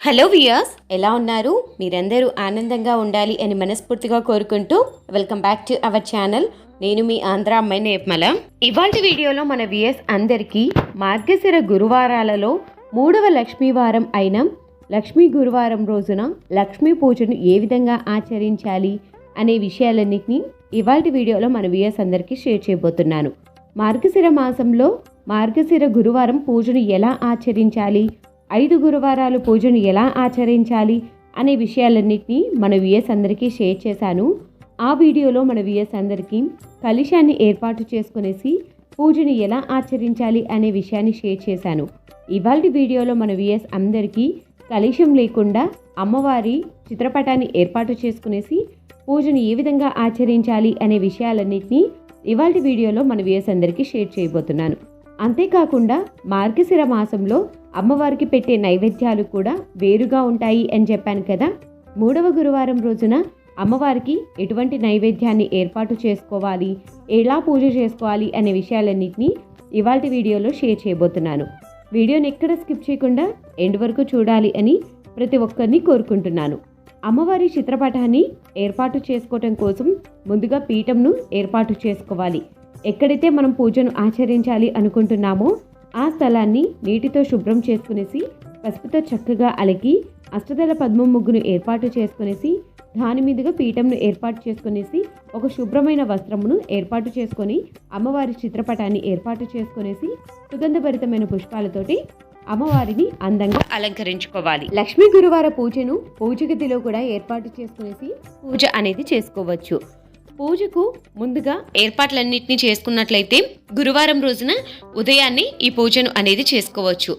Hello viewers ఎలా ఉన్నారు? మీరందరూ ఆనందంగా ఉండాలి అని మనస్ఫూర్తిగా కోరుకుంటూ welcome back to our channel నేను మీ ఆంధ్ర అమ్మాయి నేర్మల. ఇవాళ వీడియోలో మన వియర్స్ అందరికీ మార్గశిర గురువారాలలో మూడవ లక్ష్మీవారం అయిన లక్ష్మీ గురువారం రోజున లక్ష్మీ పూజను ఏ విధంగా ఆచరించాలి అనే విషయాలన్నింటినీ ఇవాళ వీడియోలో మన వియర్స్ అందరికీ షేర్ చేయబోతున్నాను. మార్గశిర మాసంలో మార్గశిర గురువారం పూజను ఎలా ఆచరించాలి? ఐదు గురువారాలు పూజను ఎలా ఆచరించాలి అనే విషయాలన్నింటినీ మన విఎస్ అందరికీ షేర్ చేశాను. ఆ వీడియోలో మన విఎస్ అందరికీ కలిశాన్ని ఏర్పాటు చేసుకునేసి పూజను ఎలా ఆచరించాలి అనే విషయాన్ని షేర్ చేశాను. ఇవాళ వీడియోలో మన విఎస్ అందరికీ కలుషం లేకుండా అమ్మవారి చిత్రపటాన్ని ఏర్పాటు చేసుకునేసి పూజను ఏ విధంగా ఆచరించాలి అనే విషయాలన్నింటినీ ఇవాళ వీడియోలో మన విఎస్ అందరికీ షేర్ చేయబోతున్నాను. అంతేకాకుండా మార్గశిర మాసంలో అమ్మవారికి పెట్టే నైవేద్యాలు కూడా వేరుగా ఉంటాయి అని చెప్పాను కదా. మూడవ గురువారం రోజున అమ్మవారికి ఎటువంటి నైవేద్యాన్ని ఏర్పాటు చేసుకోవాలి ఎలా పూజ చేసుకోవాలి అనే విషయాలన్నింటినీ ఇవాళ వీడియోలో షేర్ చేయబోతున్నాను. వీడియోని ఎక్కడ స్కిప్ చేయకుండా ఎండ్ వరకు చూడాలి అని ప్రతి ఒక్కరిని కోరుకుంటున్నాను. అమ్మవారి చిత్రపటాన్ని ఏర్పాటు చేసుకోవటం కోసం ముందుగా పీఠంను ఏర్పాటు చేసుకోవాలి. ఎక్కడైతే మనం పూజను ఆచరించాలి అనుకుంటున్నామో ఆ స్థలాన్ని నీటితో శుభ్రం చేసుకునేసి పసుపుతో చక్కగా అలికి అష్టదళ పద్మం ముగ్గును ఏర్పాటు చేసుకునేసి దాని మీదుగా పీఠంను ఏర్పాటు చేసుకునేసి ఒక శుభ్రమైన వస్త్రమును ఏర్పాటు చేసుకొని అమ్మవారి చిత్రపటాన్ని ఏర్పాటు చేసుకునేసి సుగంధభరితమైన పుష్పాలతోటి అమ్మవారిని అందంగా అలంకరించుకోవాలి. లక్ష్మీ గురువార పూజను పూజ గదిలో కూడా ఏర్పాటు చేసుకునేసి పూజ అనేది చేసుకోవచ్చు. పూజకు ముందుగా ఏర్పాట్లన్నింటినీ చేసుకున్నట్లయితే గురువారం రోజున ఉదయాన్నే ఈ పూజను అనేది చేసుకోవచ్చు.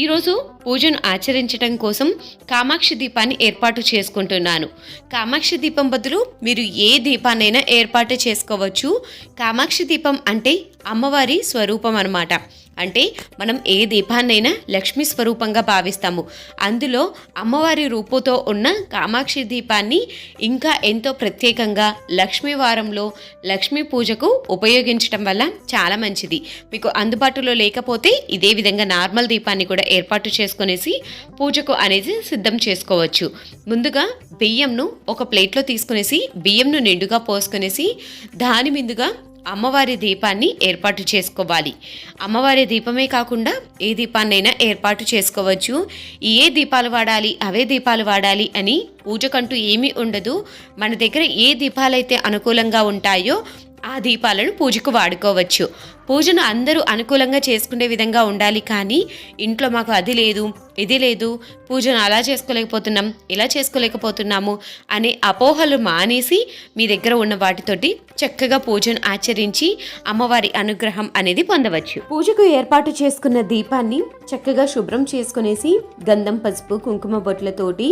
ఈరోజు పూజను ఆచరించడం కోసం కామాక్షి దీపాన్ని ఏర్పాటు చేసుకుంటున్నాను. కామాక్షి దీపం బదులు మీరు ఏ దీపాన్నైనా ఏర్పాటు చేసుకోవచ్చు. కామాక్షి దీపం అంటే అమ్మవారి స్వరూపం అన్నమాట. అంటే మనం ఏ దీపాన్నైనా లక్ష్మీ స్వరూపంగా భావిస్తాము. అందులో అమ్మవారి రూపుతో ఉన్న కామాక్షి దీపాన్ని ఇంకా ఎంతో ప్రత్యేకంగా లక్ష్మీ వారంలో లక్ష్మీ పూజకు ఉపయోగించడం వల్ల చాలా మంచిది. మీకు అందుబాటులో లేకపోతే ఇదే విధంగా నార్మల్ దీపాన్ని కూడా ఏర్పాటు చేసుకునేసి పూజకు అనేది సిద్ధం చేసుకోవచ్చు. ముందుగా బియ్యంను ఒక ప్లేట్లో తీసుకునేసి బియ్యంను నిండుగా పోసుకునేసి దాని మీదుగా అమ్మవారి దీపాన్ని ఏర్పాటు చేసుకోవాలి. అమ్మవారి దీపమే కాకుండా ఏ దీపాన్నైనా ఏర్పాటు చేసుకోవచ్చు. ఏ దీపాలు వాడాలి అవే దీపాలు వాడాలి అని పూజకంటూ ఏమీ ఉండదు. మన దగ్గర ఏ దీపాలైతే అనుకూలంగా ఉంటాయో ఆ దీపాలను పూజకు వాడుకోవచ్చు. పూజను అందరూ అనుకూలంగా చేసుకునే విధంగా ఉండాలి కానీ ఇంట్లో మాకు అది లేదు ఇది లేదు పూజను అలా చేసుకోలేకపోతున్నాం ఇలా చేసుకోలేకపోతున్నాము అనే అపోహలు మానేసి మీ దగ్గర ఉన్న వాటితోటి చక్కగా పూజను ఆచరించి అమ్మవారి అనుగ్రహం అనేది పొందవచ్చు. పూజకు ఏర్పాటు చేసుకున్న దీపాన్ని చక్కగా శుభ్రం చేసుకునేసి గంధం పసుపు కుంకుమ బొట్లతోటి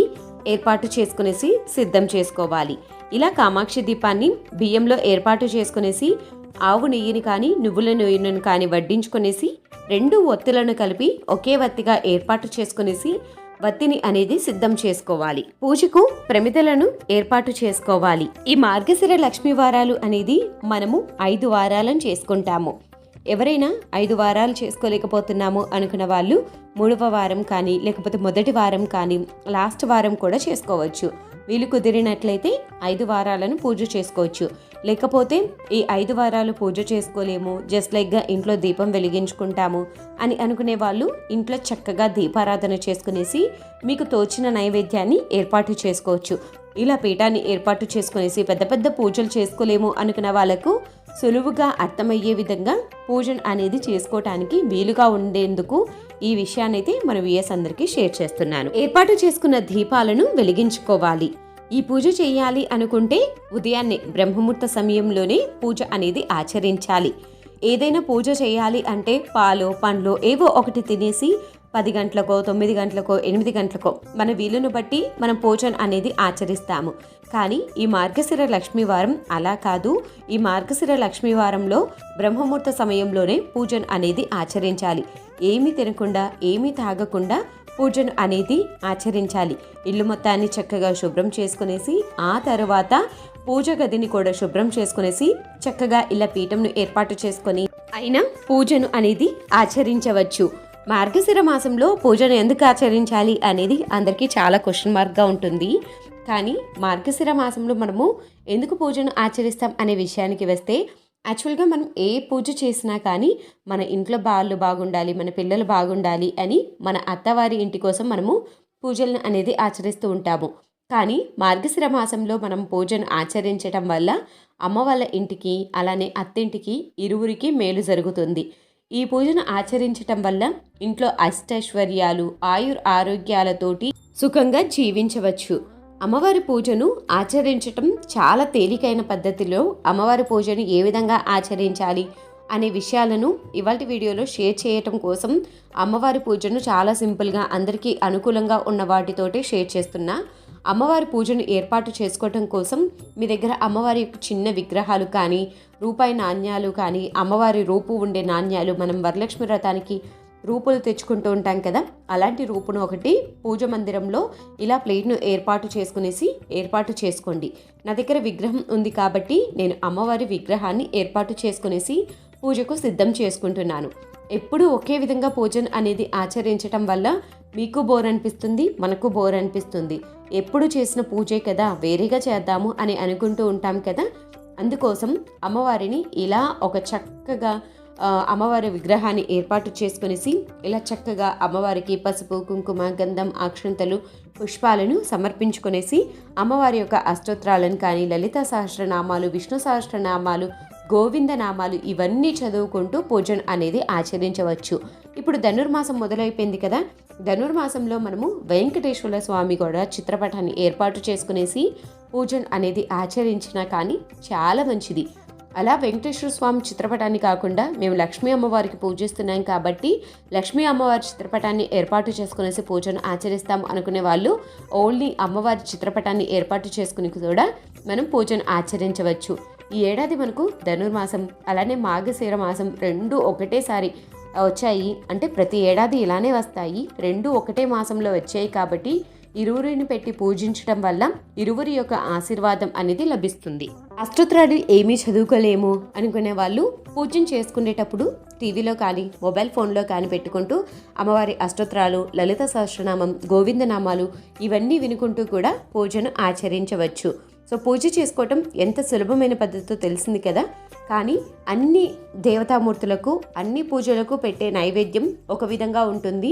ఏర్పాటు చేసుకునేసి సిద్ధం చేసుకోవాలి. ఇలా కామాక్షి దీపాన్ని బియ్యంలో ఏర్పాటు చేసుకునేసి ఆవు నెయ్యిని కానీ నువ్వుల నెయ్యిని కానీ వడ్డించుకునేసి రెండు ఒత్తులను కలిపి ఒకే వత్తిగా ఏర్పాటు చేసుకునేసి వత్తిని అనేది సిద్ధం చేసుకోవాలి. పూజకు ప్రమిదలను ఏర్పాటు చేసుకోవాలి. ఈ మార్గశిర లక్ష్మీ వారాలు అనేది మనము ఐదు వారాలను చేసుకుంటాము. ఎవరైనా ఐదు వారాలు చేసుకోలేకపోతున్నాము అనుకున్న వాళ్ళు మూడవ వారం కానీ లేకపోతే మొదటి వారం కానీ లాస్ట్ వారం కూడా చేసుకోవచ్చు. వీలు కుదిరినట్లయితే ఐదు వారాలను పూజ చేసుకోవచ్చు. లేకపోతే ఈ ఐదు వారాలు పూజ చేసుకోలేము. జస్ట్ లైక్గా ఇంట్లో దీపం వెలిగించుకుంటాము అని అనుకునే వాళ్ళు ఇంట్లో చక్కగా దీపారాధన చేసుకునేసి మీకు తోచిన నైవేద్యాన్ని ఏర్పాటు చేసుకోవచ్చు. ఇలా పీఠాన్ని ఏర్పాటు చేసుకునేసి పెద్ద పెద్ద పూజలు చేసుకోలేము అనుకున్న వాళ్ళకు సులువుగా అర్థమయ్యే విధంగా పూజ అనేది చేసుకోవటానికి వీలుగా ఉండేందుకు ఈ విషయాన్ని అయితే మన వ్యూయర్స్ అందరికీ షేర్ చేస్తున్నాను. ఏర్పాటు చేసుకున్న దీపాలను వెలిగించుకోవాలి. ఈ పూజ చేయాలి అనుకుంటే ఉదయాన్నే బ్రహ్మముహూర్త సమయంలోనే పూజ అనేది ఆచరించాలి. ఏదైనా పూజ చేయాలి అంటే పాలు పండ్లు ఏవో ఒకటి తినేసి పది గంటలకో తొమ్మిది గంటలకో ఎనిమిది గంటలకో మన వీలును బట్టి మనం పూజన్ అనేది ఆచరిస్తాము. కానీ ఈ మార్గశిర లక్ష్మీవారం అలా కాదు. ఈ మార్గశిర లక్ష్మీవారంలో బ్రహ్మముహూర్త సమయంలోనే పూజన్ అనేది ఆచరించాలి. ఏమీ తినకుండా ఏమీ తాగకుండా పూజను అనేది ఆచరించాలి. ఇల్లు మొత్తాన్ని చక్కగా శుభ్రం చేసుకునేసి ఆ తర్వాత పూజ గదిని కూడా శుభ్రం చేసుకునేసి చక్కగా ఇలా పీఠంను ఏర్పాటు చేసుకొని అయినా పూజను అనేది ఆచరించవచ్చు. మార్గశిర మాసంలో పూజను ఎందుకు ఆచరించాలి అనేది అందరికీ చాలా క్వశ్చన్ మార్క్గా ఉంటుంది. కానీ మార్గశిర మాసంలో మనము ఎందుకు పూజను ఆచరిస్తాం అనే విషయానికి వస్తే యాక్చువల్గా మనం ఏ పూజ చేసినా కానీ మన ఇంట్లో వాళ్ళు బాగుండాలి మన పిల్లలు బాగుండాలి అని మన అత్తవారి ఇంటి కోసం మనము పూజలను అనేది ఆచరిస్తూ ఉంటాము. కానీ మార్గశిర మాసంలో మనం పూజను ఆచరించటం వల్ల అమ్మ వాళ్ళ ఇంటికి అలానే అత్తింటికి ఇరువురికి మేలు జరుగుతుంది. ఈ పూజను ఆచరించటం వల్ల ఇంట్లో అష్టైశ్వర్యాలు ఆయుర్ ఆరోగ్యాలతోటి సుఖంగా జీవించవచ్చు. అమ్మవారి పూజను ఆచరించటం చాలా తేలికైన పద్ధతిలో అమ్మవారి పూజను ఏ విధంగా ఆచరించాలి అనే విషయాలను ఇవాటి వీడియోలో షేర్ చేయటం కోసం అమ్మవారి పూజను చాలా సింపుల్గా అందరికీ అనుకూలంగా ఉన్న వాటితోటే షేర్ చేస్తున్నా. అమ్మవారి పూజను ఏర్పాటు చేసుకోవటం కోసం మీ దగ్గర అమ్మవారి యొక్క చిన్న విగ్రహాలు కానీ రూపాయి నాణ్యాలు కానీ అమ్మవారి రూపు ఉండే నాణ్యాలు మనం వరలక్ష్మి వ్రతానికి రూపులు తెచ్చుకుంటూ ఉంటాం కదా? అలాంటి రూపును ఒకటి పూజ మందిరంలో ఇలా ప్లేట్ను ఏర్పాటు చేసుకునేసి ఏర్పాటు చేసుకోండి. నా దగ్గర విగ్రహం ఉంది కాబట్టి నేను అమ్మవారి విగ్రహాన్ని ఏర్పాటు చేసుకునేసి పూజకు సిద్ధం చేసుకుంటున్నాను. ఎప్పుడూ ఒకే విధంగా పూజను అనేది ఆచరించటం వల్ల మీకు బోర్ అనిపిస్తుంది మనకు బోర్ అనిపిస్తుంది. ఎప్పుడు చేసిన పూజే కదా వేరేగా చేద్దాము అని అనుకుంటూ ఉంటాం కదా. అందుకోసం అమ్మవారిని ఇలా ఒక చక్కగా అమ్మవారి విగ్రహాన్ని ఏర్పాటు చేసుకునేసి ఇలా చక్కగా అమ్మవారికి పసుపు కుంకుమ గంధం అక్షంతలు పుష్పాలను సమర్పించుకునేసి అమ్మవారి యొక్క అష్టోత్రాలను కానీ లలిత సహస్రనామాలు విష్ణు సహస్రనామాలు గోవింద నామాలు ఇవన్నీ చదువుకుంటూ పూజను అనేది ఆచరించవచ్చు. ఇప్పుడు ధనుర్మాసం మొదలైపోయింది కదా ధనుర్మాసంలో మనము వెంకటేశ్వర స్వామి కూడా చిత్రపటాన్ని ఏర్పాటు చేసుకునేసి పూజన్ అనేది ఆచరించినా కానీ చాలా మంచిది. అలా వెంకటేశ్వర స్వామి చిత్రపటాన్ని కాకుండా మేము లక్ష్మీ అమ్మవారికి పూజిస్తున్నాం కాబట్టి లక్ష్మీ అమ్మవారి చిత్రపటాన్ని ఏర్పాటు చేసుకునేసి పూజను ఆచరిస్తాం అనుకునే వాళ్ళు ఓన్లీ అమ్మవారి చిత్రపటాన్ని ఏర్పాటు చేసుకుని కూడా మనం పూజను ఆచరించవచ్చు. ఈ ఏడాది మనకు ధనుర్మాసం అలానే మాఘశీర మాసం రెండు ఒకటేసారి వచ్చాయి. అంటే ప్రతి ఏడాది ఇలానే వస్తాయి. రెండు ఒకటే మాసంలో వచ్చాయి కాబట్టి ఇరువురిని పెట్టి పూజించడం వల్ల ఇరువురి యొక్క ఆశీర్వాదం అనేది లభిస్తుంది. అష్టోత్తరాలు ఏమీ చదువుకోలేము అనుకునే వాళ్ళు పూజం చేసుకునేటప్పుడు టీవీలో కానీ మొబైల్ ఫోన్లో కానీ పెట్టుకుంటూ అమ్మవారి అష్టోత్తరాలు లలిత సహస్రనామం గోవిందనామాలు ఇవన్నీ వినుకుంటూ కూడా పూజను ఆచరించవచ్చు. సో పూజ చేసుకోవటం ఎంత సులభమైన పద్ధతితో తెలిసింది కదా. కానీ అన్ని దేవతామూర్తులకు అన్ని పూజలకు పెట్టే నైవేద్యం ఒక విధంగా ఉంటుంది.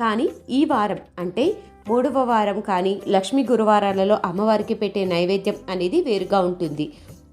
కానీ ఈ వారం అంటే మూడవ వారం కానీ లక్ష్మీ గురువారాలలో అమ్మవారికి పెట్టే నైవేద్యం అనేది వేరుగా ఉంటుంది.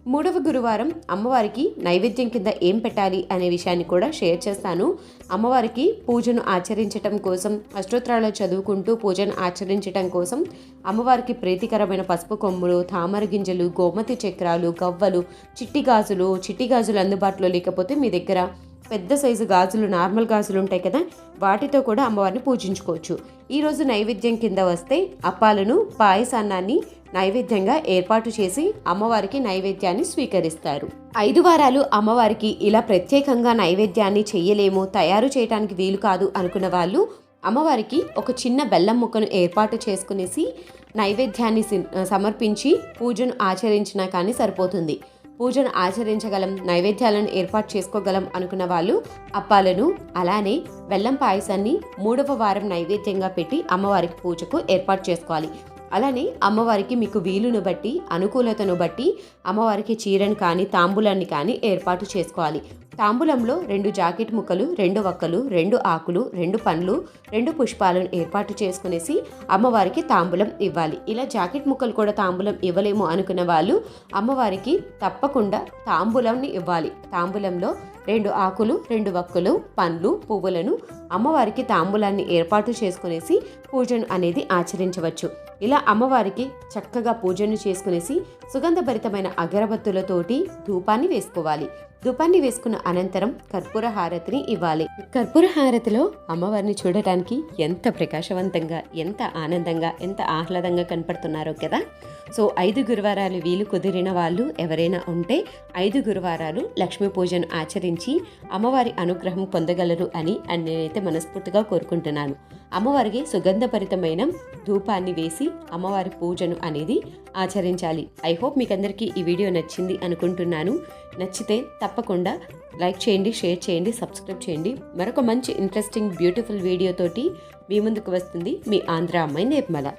మూడవ గురువారం అమ్మవారికి నైవేద్యం కింద ఏం పెట్టాలి అనే విషయాన్ని కూడా షేర్ చేస్తాను. అమ్మవారికి పూజను ఆచరించటం కోసం అష్టోత్తరాలు చదువుకుంటూ పూజను ఆచరించటం కోసం అమ్మవారికి ప్రీతికరమైన పసుపు కొమ్ములు తామర గింజలు గోమతి చక్రాలు గవ్వలు చిట్టి గాజులు చిట్టి గాజులు అందుబాటులో లేకపోతే మీ దగ్గర పెద్ద సైజు గాజులు నార్మల్ గాజులు ఉంటాయి కదా వాటితో కూడా అమ్మవారిని పూజించుకోవచ్చు. ఈరోజు నైవేద్యం కింద వస్తే అప్పాలను పాయసాన్నాన్ని నైవేద్యంగా ఏర్పాటు చేసి అమ్మవారికి నైవేద్యాన్ని స్వీకరిస్తారు. ఐదు వారాలు అమ్మవారికి ఇలా ప్రత్యేకంగా నైవేద్యాన్ని చెయ్యలేము తయారు చేయడానికి వీలు కాదు అనుకున్న వాళ్ళు అమ్మవారికి ఒక చిన్న బెల్లం ముక్కను ఏర్పాటు చేసుకునేసి నైవేద్యాన్ని సమర్పించి పూజను ఆచరించినా కానీ సరిపోతుంది. పూజను ఆచరించగలం నైవేద్యాలను ఏర్పాటు చేసుకోగలం అనుకున్న వాళ్ళు అప్పాలను అలానే బెల్లం పాయసాన్ని మూడవ వారం నైవేద్యంగా పెట్టి అమ్మవారికి పూజకు ఏర్పాటు చేసుకోవాలి. అలానే అమ్మవారికి మీకు వీలును బట్టి అనుకూలతను బట్టి అమ్మవారికి చీరను కానీ తాంబూలాన్ని కానీ ఏర్పాటు చేసుకోవాలి. తాంబూలంలో రెండు జాకెట్ ముక్కలు రెండు వక్కలు రెండు ఆకులు రెండు పండ్లు రెండు పుష్పాలను ఏర్పాటు చేసుకునేసి అమ్మవారికి తాంబూలం ఇవ్వాలి. ఇలా జాకెట్ ముక్కలు కూడా తాంబూలం ఇవ్వలేము అనుకున్న వాళ్ళు అమ్మవారికి తప్పకుండా తాంబూలంని ఇవ్వాలి. తాంబూలంలో రెండు ఆకులు రెండు వక్కలు పండ్లు పువ్వులను అమ్మవారికి తాంబూలాన్ని ఏర్పాటు చేసుకునేసి పూజను అనేది ఆచరించవచ్చు. ఇలా అమ్మవారికి చక్కగా పూజను చేసుకునేసి సుగంధభరితమైన అగరబత్తులతోటి ధూపాన్ని వేసుకోవాలి. ధూపాన్ని వేసుకున్న అనంతరం కర్పూర హారతిని ఇవ్వాలి. కర్పూర హారతిలో అమ్మవారిని చూడటానికి ఎంత ప్రకాశవంతంగా ఎంత ఆనందంగా ఎంత ఆహ్లాదంగా కనపడుతున్నారో కదా? సో ఐదు గురువారాలు వీలు కుదిరిన వాళ్ళు ఎవరైనా ఉంటే ఐదు గురువారాలు లక్ష్మీ పూజను ఆచరించి అమ్మవారి అనుగ్రహం పొందగలరు అని నేనైతే మనస్ఫూర్తిగా కోరుకుంటున్నాను. అమ్మవారికి సుగంధభరితమైన ధూపాన్ని వేసి అమ్మవారి పూజను అనేది ఆచరించాలి. ఐ హోప్ మీకు అందరికీ ఈ వీడియో నచ్చింది అనుకుంటున్నాను. నచ్చితే తప్పకుండా లైక్ చేయండి షేర్ చేయండి సబ్స్క్రైబ్ చేయండి. మరొక మంచి ఇంట్రెస్టింగ్ బ్యూటిఫుల్ వీడియోతోటి మీ ముందుకు వస్తుంది మీ ఆంధ్ర అమ్మాయి నేర్మల.